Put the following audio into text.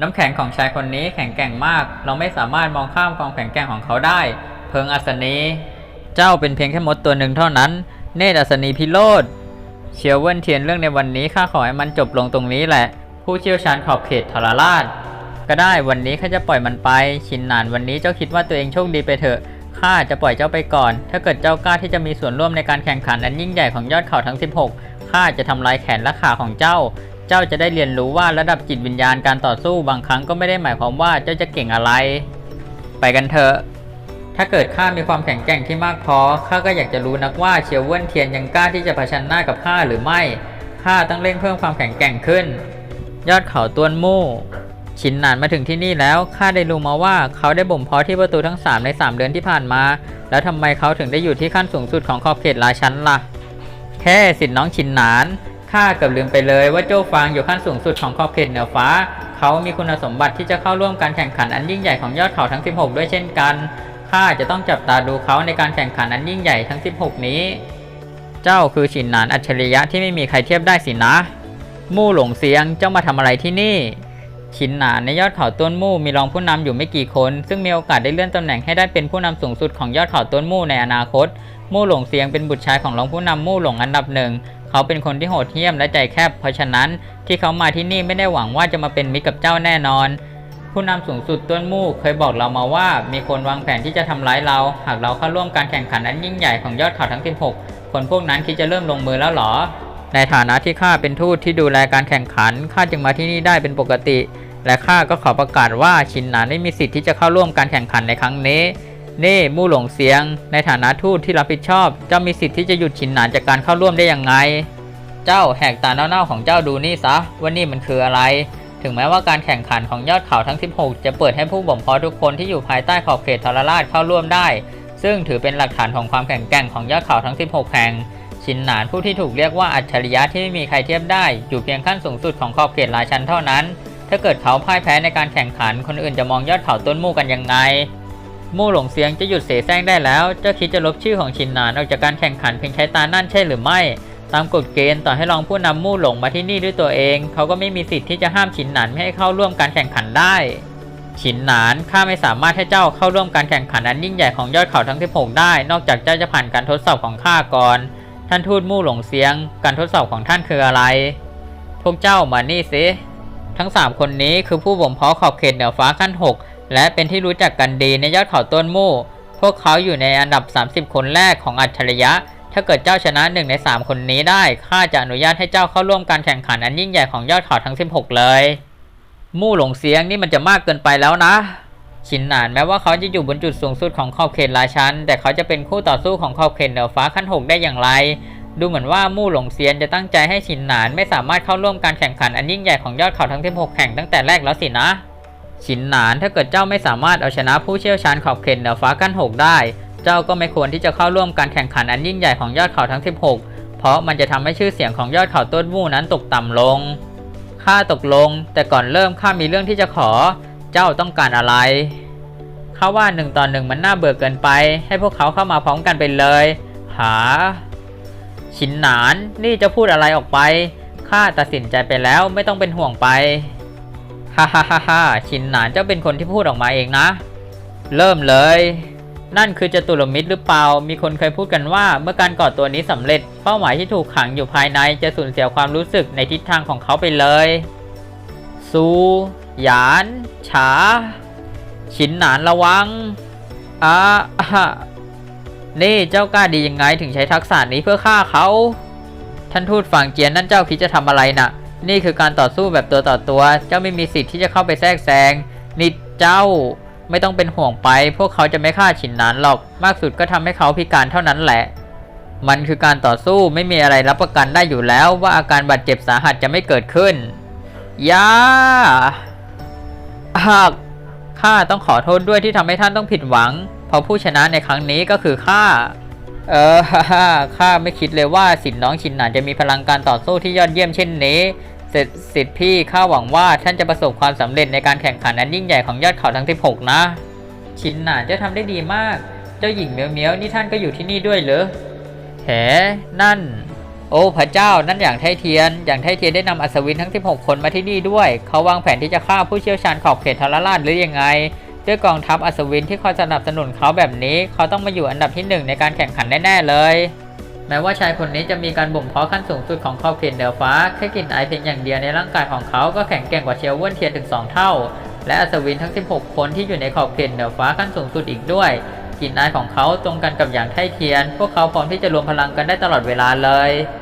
น้ำแข็งของชายคนนี้แข็งแกร่งมาก เราไม่สามารถมองข้ามความแข็งแกร่งของเขาได้ เพิงอัศนี เจ้าเป็นเพียงแค่มดตัวหนึ่งเท่านั้น เนตรอัศนีพิโรธเชียวเว่นเทียนเรื่องในวันนี้ข้าขอให้มันจบลงตรงนี้แหละ ผู้เชี่ยวชาญขอบเขตทรราช ก็ได้วันนี้ข้าจะปล่อยมันไป ชินนานวันนี้เจ้าคิดว่าตัวเองโชคดีไปเถอะข้าจะปล่อยเจ้าไปก่อน ถ้าเกิดเจ้ากล้าที่จะมีส่วนร่วมในการแข่งขันอันยิ่งใหญ่ของยอดเขาทั้ง 16ข้าจะทำลายแขนและขาของเจ้า เจ้าจะได้เรียนรู้ว่าระดับจิตวิญญาณการต่อสู้บางครั้งก็ไม่ได้หมายความว่าเจ้าจะเก่งอะไร ไปกันเถอะ ถ้าเกิดข้ามีความแข็งแกร่งที่มากพอข้าก็อยากจะรู้นักว่าเชียวเว่นเทียนยังกล้าที่จะเผชิญหน้ากับข้าหรือไม่ข้าต้องเร่งเพิ่มความแข็งแกร่งขึ้น ยอดเขาต้วนมู่ชินหนานมาถึงที่นี่แล้วข้าได้รู้มาว่าเขาได้บ่มเพาะที่ประตูทั้ง 3 ใน 3 เดือนที่ผ่านมา แล้วทำไมเขาถึงได้อยู่ที่ขั้นสูงสุดของขอบเขตราชันล่ะ แค่สิทธิ์น้องชินหนาน ข้าเกือบลืมไปเลยว่าโจ้ฟางอยู่ขั้นสูงสุดของขอบเขตเหนือฟ้า เขามีคุณสมบัติที่จะเข้าร่วมการแข่งขันอันยิ่งใหญ่ของยอดเขาทั้ง 16 ด้วยเช่นกัน ข้าจะต้องจับตาดูเขาในการแข่งขันอันยิ่งใหญ่ทั้ง 16 นี้ เจ้าคือชินหนานอัจฉริยะที่ไม่มีใครเทียบได้สินะ มู่หลงเสียงเจ้ามาทำอะไรที่นี่ชินหนานในยอดเขาต้นมู่มีรองผู้นำอยู่ไม่กี่คน ซึ่งมีโอกาสได้เลื่อนตำแหน่งให้ได้เป็นผู้นำสูงสุดของยอดเขาต้นมู่ในอนาคตมู่หลงเสียงเป็นบุตรชายของรองผู้นำมู่หลงอันดับหนึ่ง เขาเป็นคนที่โหดเหี้ยมและใจแคบ เพราะฉะนั้นที่เขามาที่นี่ไม่ได้หวังว่าจะมาเป็นมิตรกับเจ้าแน่นอน ผู้นำสูงสุดต้นมู่เคยบอกเรามาว่า มีคนวางแผนที่จะทำร้ายเรา หากเราเข้าร่วมการแข่งขันอันยิ่งใหญ่ของยอดเขาทั้ง 16 คนพวกนั้นคิดจะเริ่มลงมือแล้วเหรอ ในฐานะที่ข้าเป็นทูตที่ดูแลการแข่งขันข้าจึงมาที่นี่ได้เป็นปกติ และข้าก็ขอประกาศว่าชินหนานไม่มีสิทธิ์ที่จะเข้าร่วมการแข่งขันในครั้งนี้ นี่มู่หลงเสียง ในฐานะทูตที่รับผิดชอบ เจ้ามีสิทธิ์ที่จะหยุดชินหนานจากการเข้าร่วมได้ยังไง เจ้าแหกตาเน่าๆของเจ้าดูนี่ซะว่านี่มันคืออะไร ถึงแม้ว่าการแข่งขันของยอดเขาทั้ง 16 จะเปิดให้ผู้บ่มเพาะทุกคนที่อยู่ภายใต้ขอบเขตทรราชเข้าร่วมได้ ซึ่งถือเป็นหลักฐานของความแข็งแกร่งของยอดเขาทั้ง 16 แห่งชินหนานผู้ที่ถูกเรียกว่าอัจฉริยะที่ไม่มีใครเทียบได้ อยู่เพียงขั้นสูงสุดของขอบเขตราชันเท่านั้น ถ้าเกิดเขาพ่ายแพ้ในการแข่งขันคนอื่นจะมองยอดเขาต้นมู่กันยังไง มู่หลงเสียงจะหยุดเสแสร้งได้แล้ว เจ้าคิดจะลบชื่อของชินหนานออกจากการแข่งขันเพียงใช้ตานั่นใช่หรือไม่ ตามกฎเกณฑ์ต่อให้รองผู้นำมู่หลงมาที่นี่ด้วยตัวเอง เขาก็ไม่มีสิทธิ์ที่จะห้ามชินหนานไม่ให้เข้าร่วมการแข่งขันได้ ชินหนานข้าไม่สามารถให้เจ้าเข้าร่วมการแข่งขันอันยิ่งใหญ่ของยอดเขาทั้ง16ได้ นอกจากเจ้าจะผ่านการทดสอบของข้าก่อน ท่านทูตมู่หลงเสียง การทดสอบของท่านคืออะไร พวกเจ้ามานี่สิทั้ง 3 คนนี้คือผู้บ่มเพาะขอบเขตเหนือฟ้าขั้น 6 และเป็นที่รู้จักกันดีในยอดเขาต้นมู่ พวกเขาอยู่ในอันดับ 30 คนแรกของอัจฉริยะ ถ้าเกิดเจ้าชนะหนึ่งใน 3 คนนี้ได้ ข้าจะอนุญาตให้เจ้าเข้าร่วมการแข่งขันอันยิ่งใหญ่ของยอดเขาทั้ง 16 เลย มู่หลงเสียงนี่มันจะมากเกินไปแล้วนะ ชินหนานแม้ว่าเขาจะอยู่บนจุดสูงสุดของขอบเขตราชัน แต่เขาจะเป็นคู่ต่อสู้ของขอบเขตเหนือฟ้าขั้น6ได้อย่างไร ดูเหมือนว่ามู่หลงเซียนจะตั้งใจให้ชินหนานไม่สามารถเข้าร่วมการแข่งขันอันยิ่งใหญ่ของยอดเขาทั้ง 16 แห่งตั้งแต่แรกแล้วสินะ ชินหนานถ้าเกิดเจ้าไม่สามารถเอาชนะผู้เชี่ยวชาญขอบเขตเหนือฟ้าขั้น6ได้ เจ้าก็ไม่ควรที่จะเข้าร่วมการแข่งขันอันยิ่งใหญ่ของยอดเขาทั้ง 16 เพราะมันจะทำให้ชื่อเสียงของยอดเขาต้นมู่นั้นตกต่ำลง ข้าตกลง แต่ก่อนเริ่มข้ามีเรื่องที่จะขอ เจ้าต้องการอะไร ข้าว่าหนึ่งต่อหนึ่งมันน่าเบื่อเกินไป ให้พวกเขาเข้ามาพร้อมกันไปเลย หาชินหนาน นี่จะพูดอะไรออกไป ข้าตัดสินใจไปแล้วไม่ต้องเป็นห่วงไป ฮ่าฮ่าฮ่าฮ่าชินหนานเจ้าเป็นคนที่พูดออกมาเองนะ เริ่มเลย นั่นคือจตุรมิตรหรือเปล่า มีคนเคยพูดกันว่าเมื่อการก่อตัวนี้สำเร็จ เป้าหมายที่ถูกขังอยู่ภายในจะสูญเสียความรู้สึกในทิศทางของเขาไปเลย ซูหยานฉา ชินหนานระวังอ่านี่เจ้ากล้าดียังไงถึงใช้ทักษะนี้เพื่อฆ่าเขา ท่านทูตฝั่งเจียนนั่นเจ้าคิดจะทำอะไรน่ะ นี่คือการต่อสู้แบบตัวต่อตัว เจ้าไม่มีสิทธิ์ที่จะเข้าไปแทรกแซงนี่เจ้าไม่ต้องเป็นห่วงไป พวกเขาจะไม่ฆ่าฉินนานหรอก มากสุดก็ทำให้เขาพิการเท่านั้นแหละ มันคือการต่อสู้ไม่มีอะไรรับประกันได้อยู่แล้ว ว่าอาการบาดเจ็บสาหัสจะไม่เกิดขึ้นยาหากข้าต้องขอโทษด้วยที่ทำให้ท่านต้องผิดหวัง เพราะผู้ชนะในครั้งนี้ก็คือข้า เออฮ่าฮ่าข้าไม่คิดเลยว่าสินน้องชินหนานจะมีพลังการต่อสู้ที่ยอดเยี่ยมเช่นนี้ เสร็จสิทธิ์พี่ข้าหวังว่าท่านจะประสบความสำเร็จในการแข่งขันอันยิ่งใหญ่ของยอดเขาทั้ง 16 นะ ชินหนานเจ้าทำได้ดีมาก เจ้าหญิงเมียวเมียวนี่ท่านก็อยู่ที่นี่ด้วยเหรอแหนั่น โอ้พระเจ้านั่นอย่างไทเทียน อย่างไทเทียนได้นำอัศวินทั้ง 16 คนมาที่นี่ด้วย เขาวางแผนที่จะฆ่าผู้เชี่ยวชาญขอบเขตทรราชหรือยังไง ด้วยกองทัพอัศวินที่คอยสนับสนุนเขาแบบนี้ เขาต้องมาอยู่อันดับที่หนึ่งในการแข่งขันแน่ๆเลย แม้ว่าชายคนนี้จะมีการบ่มเพาะขั้นสูงสุดของขอบเขตเหนือฟ้าแค่กลิ่นไอเพียงอย่างเดียวในร่างกายของเขาก็แข็งแกร่งกว่าเชลวเวนเทียนถึง 2 เท่า และอัศวินทั้ง 16 คนที่อยู่ในขอบเขตเหนือฟ้าขั้นสูงสุดอีกด้วยกลิ่นอายของเขาตรงกันกับอย่างไทเทียน พวกเขาพร้อมที่จะรวมพลังกันได้ตลอดเวลาเลย